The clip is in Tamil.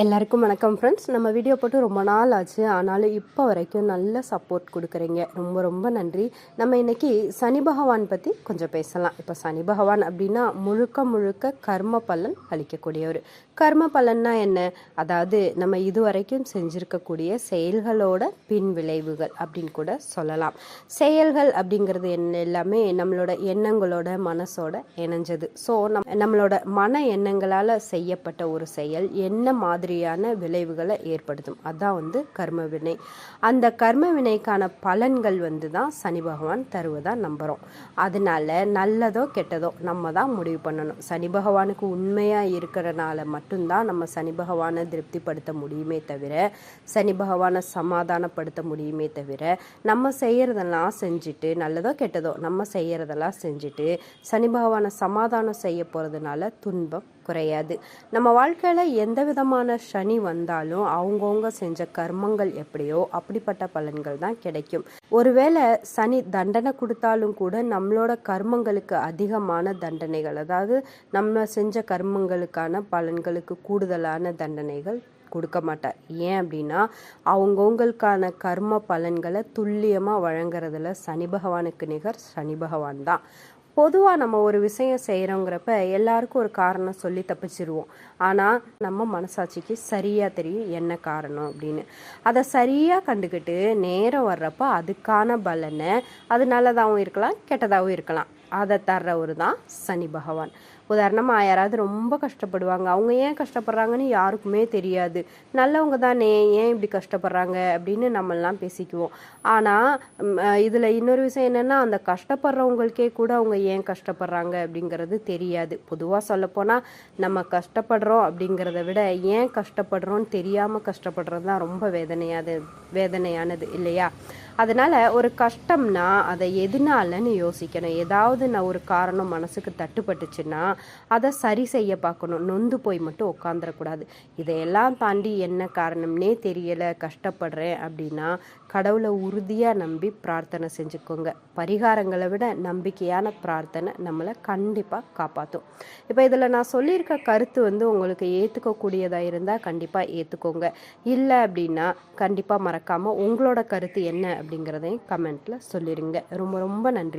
எல்லாருக்கும் வணக்கம் ஃப்ரெண்ட்ஸ் நம்ம வீடியோ போட்டு ரொம்ப நாள் ஆச்சு. ஆனாலும் இப்போ வரைக்கும் நல்ல சப்போர்ட் கொடுக்குறீங்க. ரொம்ப ரொம்ப நன்றி. நம்ம இன்றைக்கி சனி பகவான் பற்றி கொஞ்சம் பேசலாம். இப்போ சனி பகவான் அப்படின்னா முழுக்க முழுக்க கர்ம பலன் அளிக்கக்கூடியவர். கர்ம பலன்னா என்ன? அதாவது நம்ம இதுவரைக்கும் செஞ்சுருக்கக்கூடிய செயல்களோட பின் விளைவுகள் அப்படின்னு கூட சொல்லலாம். செயல்கள் அப்படிங்கிறது என்ன? எல்லாமே நம்மளோட எண்ணங்களோட மனசோட இணைஞ்சது. ஸோ நம் நம்மளோட மன எண்ணங்களால் செய்யப்பட்ட ஒரு செயல் என்ன மாதிரி மாதிரியான விளைவுகளை ஏற்படுத்தும். அதான் வந்து கர்ம வினை. அந்த கர்ம வினைக்கான பலன்கள் வந்து தான் சனி பகவான் தருவதா நம்புகிறோம் அதனால நல்லதோ கெட்டதோ நம்ம தான் முடிவு பண்ணணும். சனி பகவானுக்கு உண்மையாக இருக்கிறனால மட்டும்தான் நம்ம சனி பகவானை திருப்திப்படுத்த முடியுமே தவிர சனி பகவானை சமாதானப்படுத்த முடியுமே தவிர நம்ம செய்கிறதெல்லாம் செஞ்சுட்டு நல்லதோ கெட்டதோ நம்ம செய்கிறதெல்லாம் செஞ்சுட்டு சனி பகவானை சமாதானம் செய்ய போகிறதுனால துன்பம் குறையாது. நம்ம வாழ்க்கையில் எந்த விதமான சனி வந்தாலும் அவங்கவுங்க செஞ்ச கர்மங்கள் எப்படியோ அப்படிப்பட்ட பலன்கள் தான் கிடைக்கும். ஒருவேளை சனி தண்டனை கொடுத்தாலும் கூட நம்மளோட கர்மங்களுக்கு அதிகமான தண்டனைகள் அதாவது நம்ம செஞ்ச கர்மங்களுக்கான பலன்களுக்கு கூடுதலான தண்டனைகள் கொடுக்க மாட்டார். ஏன் அப்படின்னா அவங்கவுங்களுக்கான கர்ம பலன்களை துல்லியமாக வழங்குறதுல சனி பகவானுக்கு நிகர் சனி பகவான் தான். பொதுவாக நம்ம ஒரு விஷயம் செய்கிறோங்கிறப்ப எல்லாருக்கும் ஒரு காரணம் சொல்லி தப்பிச்சிருவோம். ஆனால் நம்ம மனசாட்சிக்கு சரியாக தெரியும் என்ன காரணம் அப்படின்னு. அதை சரியாக கண்டுக்கிட்டு நேரம் வர்றப்ப அதுக்கான பலனை அது நல்லதாகவும் இருக்கலாம் கெட்டதாகவும் இருக்கலாம். அதை தர்றவர் தான் சனி பகவான். உதாரணமாக யாராவது ரொம்ப கஷ்டப்படுவாங்க. அவங்க ஏன் கஷ்டப்படுறாங்கன்னு யாருக்குமே தெரியாது. நல்லவங்க தானே ஏன் இப்படி கஷ்டப்படுறாங்க அப்படின்னு நம்மெல்லாம் பேசிக்குவோம். ஆனால் இதில் இன்னொரு விஷயம் என்னென்னா அந்த கஷ்டப்படுறவங்களுக்கே கூட அவங்க ஏன் கஷ்டப்படுறாங்க அப்படிங்கிறது தெரியாது. பொதுவாக சொல்லப்போனால் நம்ம கஷ்டப்படுறோம் அப்படிங்கிறத விட ஏன் கஷ்டப்படுறோன்னு தெரியாமல் கஷ்டப்படுறது தான் ரொம்ப வேதனையாது வேதனையானது இல்லையா? அதனால் ஒரு கஷ்டம்னா அதை எதனாலன்னு யோசிக்கணும். ஏதாவது நான் ஒரு காரணம் மனசுக்கு தட்டுப்பட்டுச்சுன்னா அதை சரி செய்ய பார்க்கணும். நொந்து போய் மட்டும் உட்காந்துடக்கூடாது இதையெல்லாம் தாண்டி என்ன காரணம்னே தெரியலை கஷ்டப்படுறேன் அப்படின்னா கடவுளை உறுதியாக நம்பி பிரார்த்தனை செஞ்சுக்கோங்க. பரிகாரங்களை விட நம்பிக்கையான பிரார்த்தனை நம்மளை கண்டிப்பாக காப்பாற்றும் இப்போ இதில் நான் சொல்லியிருக்க கருத்து வந்து உங்களுக்கு ஏற்றுக்கக்கூடியதாக இருந்தால் கண்டிப்பாக ஏற்றுக்கோங்க இல்லை அப்படின்னா கண்டிப்பாக மறக்காமல் உங்களோட கருத்து என்ன அப்படிங்கிறதையும் கமெண்ட்டில் சொல்லிடுங்க ரொம்ப ரொம்ப நன்றி.